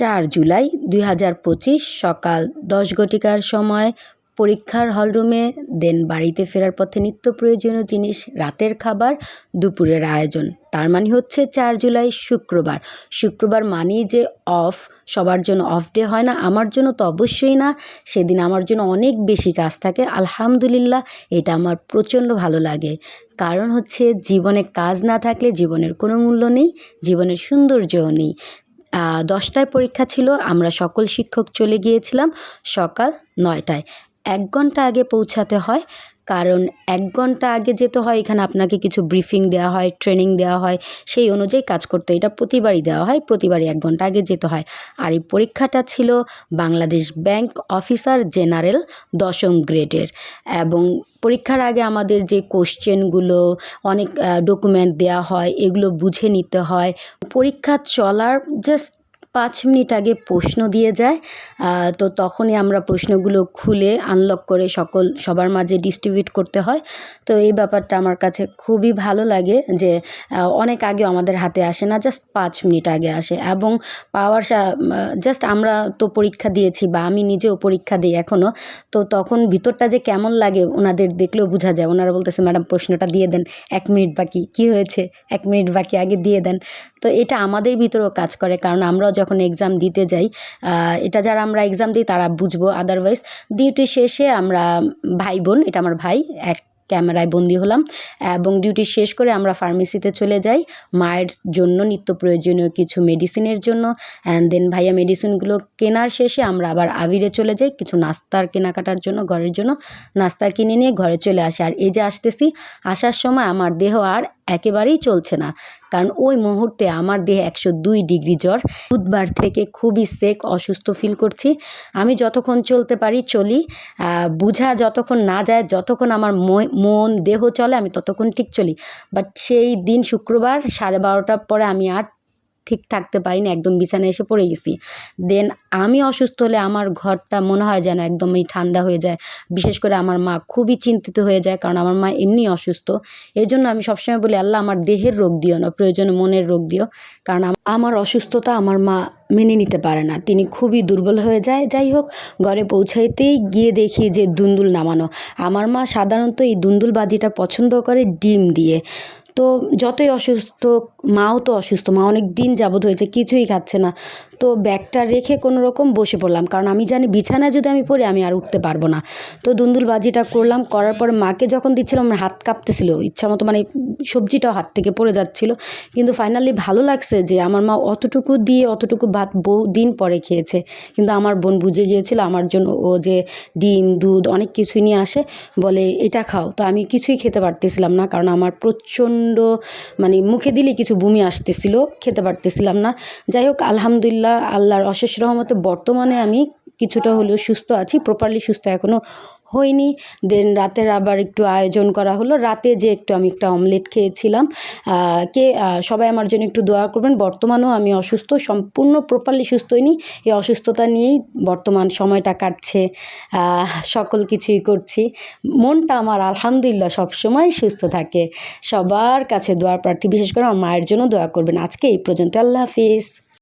চার জুলাই দুই হাজার পঁচিশ সকাল দশ ঘটিকার সময় পরীক্ষার হলরুমে দেন বাড়িতে ফেরার পথে নিত্য প্রয়োজনীয় জিনিস, রাতের খাবার, দুপুরের আয়োজন। তার মানে হচ্ছে চার জুলাই শুক্রবার। শুক্রবার মানেই যে অফ, সবার জন্য অফ ডে হয় না, আমার জন্য তো অবশ্যই না। সেদিন আমার জন্য অনেক বেশি কাজ থাকে, আলহামদুলিল্লাহ, এটা আমার প্রচণ্ড ভালো লাগে। কারণ হচ্ছে জীবনে কাজ না থাকলে জীবনের কোনো মূল্য নেই, জীবনের সৌন্দর্যও নেই। দশটায় পরীক্ষা ছিল আমরা সকল শিক্ষক চলে গিয়েছিলাম সকাল নয়টায়। এক ঘণ্টা আগে পৌঁছাতে হয়। কারণ এক ঘণ্টা আগে যেতে হয়, এখানে আপনাকে কিছু ব্রিফিং দেওয়া হয় ট্রেনিং দেওয়া হয়, সেই অনুযায়ী কাজ করতে এটা প্রতিবারই দেওয়া হয়, প্রতিবারই এক ঘণ্টা আগে যেতে হয়। আর এই পরীক্ষাটা ছিল বাংলাদেশ ব্যাংক অফিসার জেনারেল দশম গ্রেডের। এবং পরীক্ষার আগে আমাদের যে কোশ্চেনগুলো, অনেক ডকুমেন্ট দেওয়া হয়, এগুলো বুঝে নিতে হয়। পরীক্ষা চলার জাস্ট পাঁচ মিনিট আগে প্রশ্ন দিয়ে যায় তো তখনই আমরা প্রশ্নগুলো খুলে আনলক করে সকল, সবার মাঝে ডিস্ট্রিবিউট করতে হয়। তো এই ব্যাপারটা আমার কাছে খুবই ভালো লাগে যে অনেক আগে আমাদের হাতে আসে না জাস্ট পাঁচ মিনিট আগে আসে এবং পাওয়ার জাস্ট আমরা তো পরীক্ষা দিয়েছি বা আমি নিজেও পরীক্ষা দিই এখনও তো তখন ভিতরটা যে কেমন লাগে ওনাদের দেখলেও বোঝা যায়। ওনারা বলতেছে, ম্যাডাম, প্রশ্নটা দিয়ে দেন, এক মিনিট বাকি, কি হয়েছে? এক মিনিট বাকি, আগে দিয়ে দেন। তো এটা আমাদের ভিতরেও কাজ করে, কারণ আমরাও যখন এক্সাম দিতে যাই এটা যারা আমরা এক্সাম দিই তারা বুঝব। আদারওয়াইজ ডিউটি শেষে আমরা ভাই বোন, এটা আমার ভাই, এক ক্যামেরায় বন্দি হলাম, এবং ডিউটি শেষ করে আমরা ফার্মেসিতে চলে যাই, মায়ের জন্য নিত্য প্রয়োজনীয় কিছু মেডিসিনের জন্য অ্যান্ড দেন ভাইয়া মেডিসিনগুলো কেনার শেষে আমরা আবার আবিরে চলে যাই, কিছু নাস্তার কেনাকাটার জন্য, ঘরের জন্য, নাস্তা কিনে নিয়ে ঘরে চলে আসি। আর এই যে আসতেছি, আসার সময় আমার দেহ আর একেবারেই চলছে না। কারণ ওই মুহূর্তে আমার দেহে একশো দুই ডিগ্রি জ্বর। বুধবার থেকে খুবই সেক অসুস্থ ফিল করছি। আমি যতক্ষণ চলতে পারি, চলি। বুঝা যতক্ষণ না যায়, যতক্ষণ আমার মন, দেহ চলে, আমি ততক্ষণ ঠিক চলি। বাট সেই দিন শুক্রবার সাড়ে বারোটার পরে আমি আর ঠিক থাকতে পারিনি, একদম বিছানায় এসে পড়ে গেছি। দেন আমি অসুস্থ হলে আমার ঘরটা মনে হয় যেন একদমই ঠান্ডা হয়ে যায়। বিশেষ করে আমার মা খুবই চিন্তিত হয়ে যায়, কারণ আমার মা এমনি অসুস্থ। এই জন্য আমি সবসময় বলি, আল্লাহ আমার দেহের রোগ দিও না, প্রয়োজনে মনের রোগ দিও। কারণ আমার অসুস্থতা আমার মা মেনে নিতে পারে না। তিনি খুবই দুর্বল হয়ে যায়। যাই হোক, ঘরে পৌঁছাইতেই গিয়ে দেখি যে দুন্দুল নামানো। আমার মা সাধারণত এই দুন্দুল বাজিটা পছন্দ করে ডিম দিয়ে। তো যতই অসুস্থ, মাও তো অসুস্থ, মা অনেক দিন যাবত হয়েছে, কিছুই খাচ্ছে না। তো ব্যাগটা রেখে কোনো রকম বসে পড়লাম, কারণ আমি জানি বিছানায় যদি আমি পড়ি আমি আর উঠতে পারব না। তো দুন্দুল বাজিটা করলাম, করার পর মাকে যখন দিচ্ছিলাম, আমার হাত কাঁপতেছিল, ইচ্ছা মতো মানে সবজিটাও হাত থেকে পড়ে যাচ্ছিল। কিন্তু ফাইনালি ভালো লাগছে যে আমার মা অতটুকু দিয়ে অতটুকু ভাত বহু দিন পরে খেয়েছে। কিন্তু আমার বোন বুঝে গিয়েছিল, আমার জন্য ও যে ডিম, দুধ অনেক কিছুই নিয়ে আসে, বলে এটা খাও। তো আমি কিছুই খেতে পারতেছিলাম না, কারণ আমার প্রচণ্ড মানে মুখে দিলে কিছু বমি আসতেছিল, খেতে পারতেছিলাম না। যাই হোক, আলহামদুলিল্লাহ, আল্লাহর অশেষ রহমতে বর্তমানে আমি কিছুটা হলেও সুস্থ আছি প্রপারলি সুস্থ এখনও হয়নি। দেন রাতের আবার একটু আয়োজন করা হলো। রাতে যে একটু আমি একটা অমলেট খেয়েছিলাম কে সবাই আমার জন্য একটু দোয়া করবেন। বর্তমানেও আমি অসুস্থ, সম্পূর্ণ প্রপারলি সুস্থ হইনি এই অসুস্থতা নিয়েই বর্তমান সময়টা কাটছে। সকল কিছুই করছি। মনটা আমার আলহামদুলিল্লাহ সবসময় সুস্থ থাকে। সবার কাছে দোয়ার প্রার্থী বিশেষ করে আমার মায়ের জন্য দোয়া করবেন। আজকে এই পর্যন্ত। আল্লাহ হাফিজ।